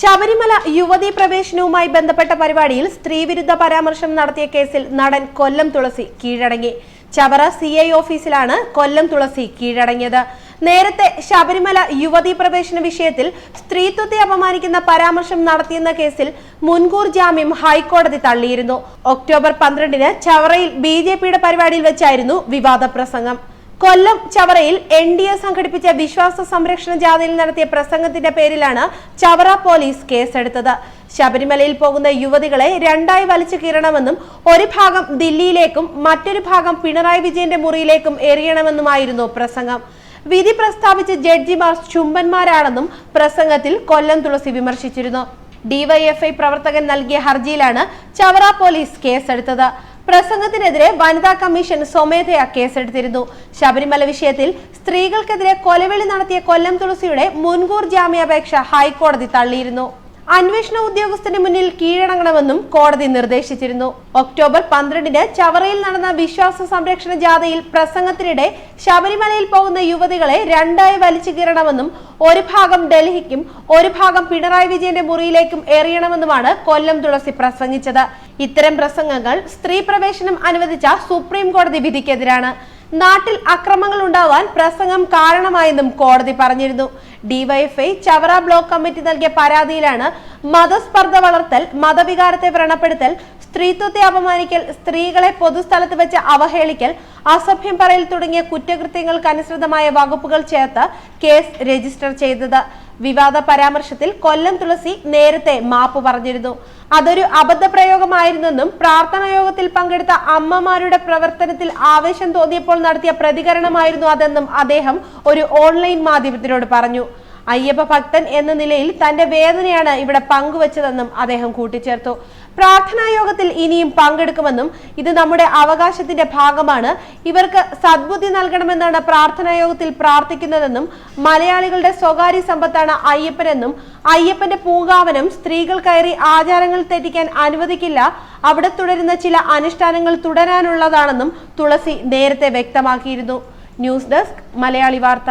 ശബരിമല യുവതീ പ്രവേശനവുമായി ബന്ധപ്പെട്ട പരിപാടിയിൽ സ്ത്രീവിരുദ്ധ പരാമർശം നടത്തിയ കേസിൽ നടൻ കൊല്ലം തുളസി കീഴടങ്ങി. ചവറ സി ഐ ഓഫീസിലാണ് കൊല്ലം തുളസി കീഴടങ്ങിയത്. നേരത്തെ ശബരിമല യുവതീ പ്രവേശന വിഷയത്തിൽ സ്ത്രീത്വത്തെ അപമാനിക്കുന്ന പരാമർശം നടത്തിയെന്ന കേസിൽ മുൻകൂർ ജാമ്യം ഹൈക്കോടതി തള്ളിയിരുന്നു. ഒക്ടോബർ പന്ത്രണ്ടിന് ചവറയിൽ ബി പരിപാടിയിൽ വെച്ചായിരുന്നു വിവാദ പ്രസംഗം. കൊല്ലം ചവറയിൽ എൻ ഡി എ സംഘടിപ്പിച്ച വിശ്വാസ സംരക്ഷണ ജാഥയിൽ നടത്തിയ പ്രസംഗത്തിന്റെ പേരിലാണ് ചവറ പോലീസ് കേസെടുത്തത്. ശബരിമലയിൽ പോകുന്ന യുവതികളെ രണ്ടായി വലിച്ചു കീറണമെന്നും ഒരു ഭാഗം ദില്ലിയിലേക്കും മറ്റൊരു ഭാഗം പിണറായി വിജയന്റെ മുറിയിലേക്കും എറിയണമെന്നുമായിരുന്നു പ്രസംഗം. വിധി പ്രസ്താവിച്ച ജഡ്ജിമാർ ചുംബന്മാരാണെന്നും പ്രസംഗത്തിൽ കൊല്ലം തുളസി വിമർശിച്ചിരുന്നു. ഡിവൈഎഫ്ഐ പ്രവർത്തകൻ നൽകിയ ഹർജിയിലാണ് ചവറ പോലീസ് കേസെടുത്തത്. പ്രസംഗത്തിനെതിരെ വനിതാ കമ്മീഷൻ സ്വമേധയാ കേസെടുത്തിരുന്നു. ശബരിമല വിഷയത്തിൽ സ്ത്രീകൾക്കെതിരെ കൊലവെളി നടത്തിയ കൊല്ലം തുളസിയുടെ മുൻകൂർ ജാമ്യാപേക്ഷ ഹൈക്കോടതി തള്ളിയിരുന്നു. അന്വേഷണ ഉദ്യോഗസ്ഥന് മുന്നിൽ കീഴടങ്ങണമെന്നും കോടതി നിർദ്ദേശിച്ചിരുന്നു. ഒക്ടോബർ പന്ത്രണ്ടിന് ചവറയിൽ നടന്ന വിശ്വാസ സംരക്ഷണ ജാഥയിൽ പ്രസംഗത്തിനിടെ ശബരിമലയിൽ പോകുന്ന യുവതികളെ രണ്ടായി വലിച്ചു കീറണമെന്നും ഒരു ഭാഗം ഡൽഹിക്കും ഒരു ഭാഗം പിണറായി വിജയന്റെ മുറിയിലേക്കും എറിയണമെന്നുമാണ് കൊല്ലം തുളസി പ്രസംഗിച്ചത്. ഇത്തരം പ്രസംഗങ്ങൾ സ്ത്രീ പ്രവേശനം അനുവദിച്ച സുപ്രീം കോടതി വിധിക്കെതിരാണ്. നാട്ടിൽ അക്രമങ്ങൾ ഉണ്ടാവാൻ പ്രസംഗം കാരണമായെന്നും കോടതി പറഞ്ഞിരുന്നു. ഡിവൈഎഫ്ഐ ചവറ ബ്ലോക്ക് കമ്മിറ്റി നൽകിയ പരാതിയിലാണ് മതസ്പർദ്ധ വളർത്തൽ മതവികാരത്തെ വ്രണപ്പെടുത്തൽ സ്ത്രീത്വത്തെ അപമാനിക്കൽ സ്ത്രീകളെ പൊതുസ്ഥലത്ത് വെച്ച് അവഹേളിക്കൽ അസഭ്യം പറയൽ തുടങ്ങിയ കുറ്റകൃത്യങ്ങൾക്ക് അനുസൃതമായ വകുപ്പുകൾ ചേർത്ത് കേസ് രജിസ്റ്റർ ചെയ്തത്. വിവാദ പരാമർശത്തിൽ കൊല്ലം തുളസി നേരത്തെ മാപ്പ് പറഞ്ഞിരുന്നു. അതൊരു അബദ്ധപ്രയോഗമായിരുന്നെന്നും പ്രാർത്ഥനാ യോഗത്തിൽ പങ്കെടുത്ത അമ്മമാരുടെ പ്രവർത്തനത്തിൽ ആവേശം തോന്നിയപ്പോൾ നടത്തിയ പ്രതികരണമായിരുന്നു അതെന്നും അദ്ദേഹം ഒരു ഓൺലൈൻ മാധ്യമത്തിനോട് പറഞ്ഞു. അയ്യപ്പ ഭക്തൻ എന്ന നിലയിൽ തന്റെ വേദനയാണ് ഇവിടെ പങ്കുവച്ചതെന്നും അദ്ദേഹം കൂട്ടിച്ചേർത്തു. പ്രാർത്ഥനാ യോഗത്തിൽ ഇനിയും പങ്കെടുക്കുമെന്നും ഇത് നമ്മുടെ അവകാശത്തിന്റെ ഭാഗമാണ്. ഇവർക്ക് സദ്ബുദ്ധി നൽകണമെന്നാണ് പ്രാർത്ഥനാ യോഗത്തിൽ പ്രാർത്ഥിക്കുന്നതെന്നും മലയാളികളുടെ സ്വകാര്യ സമ്പത്താണ് അയ്യപ്പനെന്നും അയ്യപ്പന്റെ പൂങ്കാവനം സ്ത്രീകൾ കയറി ആചാരങ്ങൾ തെറ്റിക്കാൻ അനുവദിക്കില്ല. അവിടെ തുടരുന്ന ചില അനുഷ്ഠാനങ്ങൾ തുടരാനുള്ളതാണെന്നും തുളസി നേരത്തെ വ്യക്തമാക്കിയിരുന്നു. ന്യൂസ് ഡെസ്ക് മലയാളി വാർത്ത.